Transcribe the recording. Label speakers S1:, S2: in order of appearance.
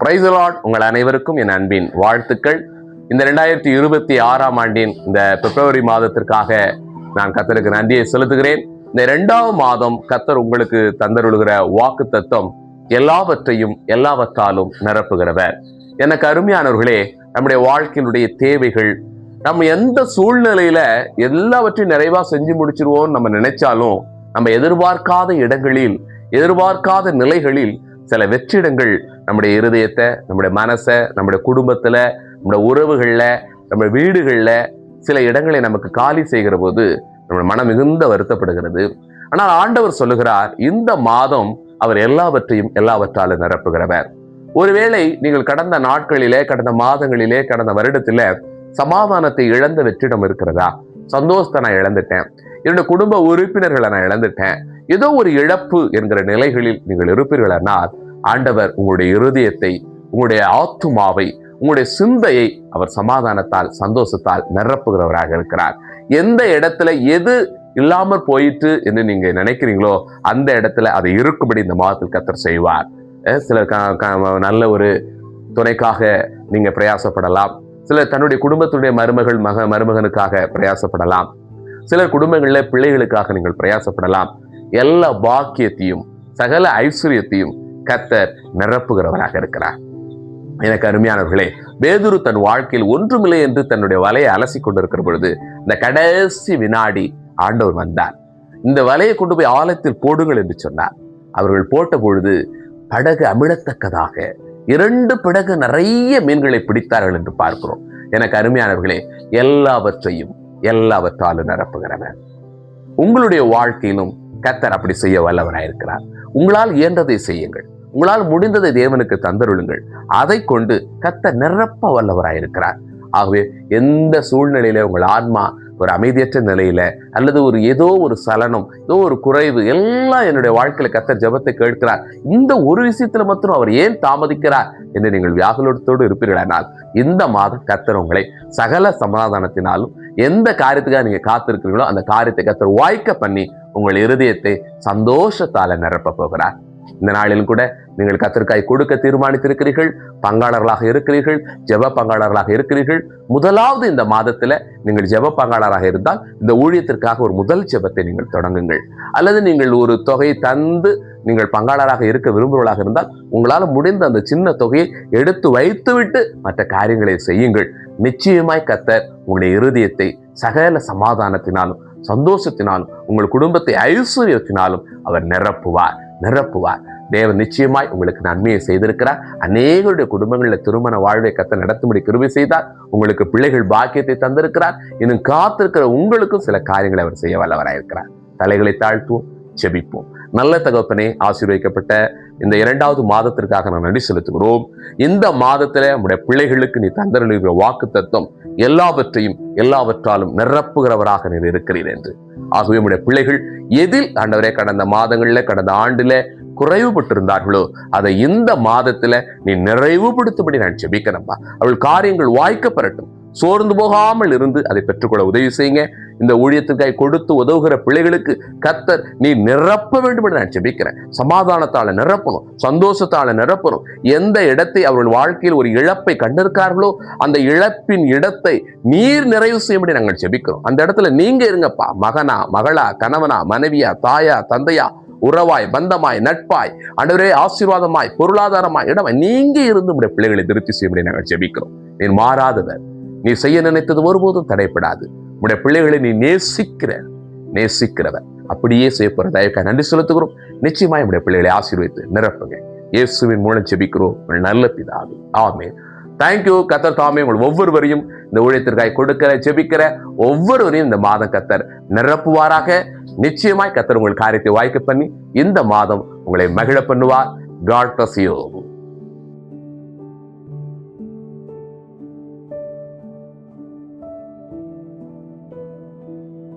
S1: Price பிரைசலாட் உங்கள் அனைவருக்கும் என் அன்பின் வாழ்த்துக்கள். இந்த ரெண்டாயிரத்தி இருபத்தி ஆறாம் ஆண்டின் இந்த பிப்ரவரி மாதத்திற்காக நான் கத்தருக்கு நன்றியை செலுத்துகிறேன். இந்த இரண்டாவது மாதம் கத்தர் உங்களுக்கு தந்தருளுகிற வாக்கு தத்துவம் எல்லாவற்றையும் எல்லாவற்றாலும் நிரப்புகிறவர். எனக்கு அருமையானவர்களே நம்முடைய வாழ்க்கையினுடைய தேவைகள் நம்ம எந்த சூழ்நிலையில எல்லாவற்றையும் நிறைவா செஞ்சு முடிச்சிருவோம் நம்ம நினைச்சாலும் நம்ம எதிர்பார்க்காத இடங்களில் எதிர்பார்க்காத நிலைகளில் சில வெற்றிடங்கள் நம்முடைய இருதயத்தை நம்முடைய மனசை நம்முடைய குடும்பத்தில் நம்முடைய உறவுகளில் நம்முடைய வீடுகளில் சில இடங்களை நமக்கு காலி செய்கிற போது நம்ம மனம் மிகுந்த வருத்தப்படுகிறது. ஆனால் ஆண்டவர் சொல்லுகிறார் இந்த மாதம் அவர் எல்லாவற்றையும் எல்லாவற்றாலும் நிரப்புகிறவர். ஒருவேளை நீங்கள் கடந்த நாட்களிலே கடந்த மாதங்களிலே கடந்த வருடத்தில் சமாதானத்தை இழந்த வெற்றிடம் இருக்கிறதா? சந்தோஷத்தை நான் இழந்துட்டேன். என்னோட குடும்ப உறுப்பினர்களை நான் இழந்துட்டேன். ஏதோ ஒரு இழப்பு என்கிற நிலைகளில் நீங்கள் இருப்பீர்களானால் ஆண்டவர் உங்களுடைய இருதயத்தை உங்களுடைய ஆத்துமாவை உங்களுடைய சிந்தையை அவர் சமாதானத்தால் சந்தோஷத்தால் நிரப்புகிறவராக இருக்கிறார். எந்த இடத்துல எது இல்லாமல் போயிட்டு என்று நீங்க நினைக்கிறீங்களோ அந்த இடத்துல அதை இருக்கும்படி இந்த மாதத்தில் கத்தர் செய்வார். சிலர் க- க- நல்ல ஒரு துணைக்காக நீங்க பிரயாசப்படலாம். சிலர் தன்னுடைய குடும்பத்துடைய மருமகள் மக மருமகனுக்காக பிரயாசப்படலாம். சிலர் குடும்பங்களில் பிள்ளைகளுக்காக நீங்கள் பிரயாசப்படலாம். எல்லா பாக்கியத்தையும் சகல ஐஸ்வர்யத்தையும் கத்தர் நிரப்புகிறவராக இருக்கிறார். எனக்கு அருமையானவர்களே பேதுரு தன் வாழ்க்கையில் ஒன்றுமில்லை என்று தன்னுடைய வலையை அலசி கொண்டிருக்கிற பொழுது இந்த கடைசி வினாடி ஆண்டவர் வந்தார். இந்த வலையை கொண்டு போய் ஆழத்தில் போடுங்கள் என்று சொன்னார். அவர்கள் போட்ட பொழுது படகு அமிழத்தக்கதாக இரண்டு படகு நிறைய மீன்களை பிடித்தார்கள் என்று பார்க்கிறோம். எனக்கு அருமையானவர்களே எல்லாவற்றையும் எல்லாவற்றாலும் நிரப்புகிறவன் உங்களுடைய வாழ்க்கையிலும் கத்தர் அப்படி செய்ய வல்லவராயிருக்கிறார். உங்களால் இயன்றதை செய்யுங்கள். உங்களால் முடிந்ததை தேவனுக்கு தந்தருளுங்கள். அதை கொண்டு கத்தர் நிரப்ப வல்லவராயிருக்கிறார். ஆகவே எந்த சூழ்நிலையில உங்கள் ஆன்மா ஒரு அமைதியற்ற நிலையில் அல்லது ஒரு ஏதோ ஒரு சலனம் ஏதோ ஒரு குறைவு எல்லாம் என்னுடைய வாழ்க்கையில் கத்தர் ஜெபத்தை கேட்கிறார். இந்த ஒரு விஷயத்தில் மட்டும் அவர் ஏன் தாமதிக்கிறார் என்று நீங்கள் வியாகுலத்தோடு இருப்பீர்களானால் இந்த மாதம் கத்தர் உங்களை சகல சமாதானத்தினாலும் எந்த காரியத்துக்காக நீங்கள் காத்திருக்கிறீங்களோ அந்த காரியத்தை கத்தர் வாய்க்க பண்ணி உங்கள் இருதயத்தை சந்தோஷத்தால் நிரப்ப போகிறார். இந்த நாளிலும் கூட நீங்கள் கத்திற்காய் கொடுக்க தீர்மானித்திருக்கிறீர்கள் பங்காளர்களாக இருக்கிறீர்கள் ஜெப பங்காளர்களாக இருக்கிறீர்கள். முதலாவது இந்த மாதத்தில் நீங்கள் ஜெப பங்காளராக இருந்தால் இந்த ஊழியத்திற்காக ஒரு முதல் ஜெபத்தை நீங்கள் தொடங்குங்கள். அல்லது நீங்கள் ஒரு தொகையை தந்து நீங்கள் பங்காளராக இருக்க விரும்புகிறவர்களாக இருந்தால் உங்களால் முடிந்த அந்த சின்ன தொகையை எடுத்து வைத்துவிட்டு மற்ற காரியங்களை செய்யுங்கள். நிச்சயமாய் கத்தர் உங்களுடைய இருதயத்தை சகல சமாதானத்தினாலும் சந்தோஷத்தினாலும் உங்கள் குடும்பத்தை ஐஸ்வர்யத்தினாலும் அவர் நிரப்புவார். நிரப்புவார். தேவன் நிச்சயமாய் உங்களுக்கு நன்மையை செய்திருக்கிறார். அநேகருடைய குடும்பங்களில் திருமண வாழ்வை கத்த நடத்தும்படி கிருபி செய்தார். உங்களுக்கு பிள்ளைகள் பாக்கியத்தை தந்திருக்கிறார். இன்னும் காத்திருக்கிற உங்களுக்கும் சில காரியங்களை அவர் செய்ய வல்லவராயிருக்கிறார். தலைகளை தாழ்த்துவோம் செபிப்போம் நல்ல தகப்பனே ஆசீர்வதிக்கப்பட்ட இந்த இரண்டாவது மாதத்திற்காக நான் நன்றி செலுத்துகிறோம். இந்த மாதத்தில் நம்முடைய பிள்ளைகளுக்கு நீ தந்தருளுகிற வாக்கு தத்துவம் எல்லாவற்றையும் எல்லாவற்றாலும் நிரப்புகிறவராக நீர் இருக்கிறீர் என்று. ஆகவே உடைய பிள்ளைகள் எதில் ஆண்டவரே கடந்த மாதங்களில் கடந்த ஆண்டுல குறைவுபட்டிருந்தார்களோ அதை இந்த மாதத்துல நீ நிறைவுபடுத்தும்படி நான் ஜெபிக்கிறேன்ப்பா அவள் காரியங்கள் வாய்க்கப்பெறட்டும். சோர்ந்து போகாமல் இருந்து அதை பெற்றுக்கொள்ள உதவி செய்யுங்க. இந்த ஊழியத்துக்காய் கொடுத்து உதவுகிற பிள்ளைகளுக்கு கத்தர் நீ நிரப்ப வேண்டும் என்று நான் ஜெபிக்கிறேன். சமாதானத்தால நிரப்பணும் சந்தோஷத்தால நிரப்பணும். எந்த இடத்தை அவர்கள் வாழ்க்கையில் ஒரு இழப்பை கண்டிருக்கார்களோ அந்த இழப்பின் இடத்தை நீர் நிறைவு செய்யும்படி நாங்கள் ஜெபிக்கிறோம். அந்த இடத்துல நீங்க இருங்கப்பா. மகனா மகளா கணவனா மனைவியா தாயா தந்தையா உறவாய் பந்தமாய் நட்பாய் ஆண்டவரே ஆசீர்வாதமாய் பொருளாதாரமாய் இடமாய் நீங்க இருந்து உடைய பிள்ளைகளை திருப்தி செய்யும்படி நாங்கள் ஜெபிக்கிறோம். நீ மாறாதவர். நீ செய்ய நினைத்தது ஒருபோதும் தடைப்படாது உடைய பிள்ளைகளை நீ நேசிக்கிற நேசிக்கிறவர் அப்படியே செய்ய தயவுக்காக நன்றி செலுத்துகிறோம். நிச்சயமாய் உடைய பிள்ளைகளை ஆசீர்வதித்து நிரப்புங்க. இயேசுவின் மூலம் செபிக்கிறோம் உங்கள் நல்ல பிதாவே. ஆமே தேங்க்யூ கத்தர் தாமே. உங்கள் ஒவ்வொருவரையும் இந்த ஊழியத்திற்காக கொடுக்கிற ஜெபிக்கிற ஒவ்வொருவரையும் இந்த மாதம் கத்தர் நிரப்புவாராக. நிச்சயமாய் கத்தர் உங்கள் காரியத்தை வாய்க்க பண்ணி இந்த மாதம் உங்களை மகிழ பண்ணுவார். God bless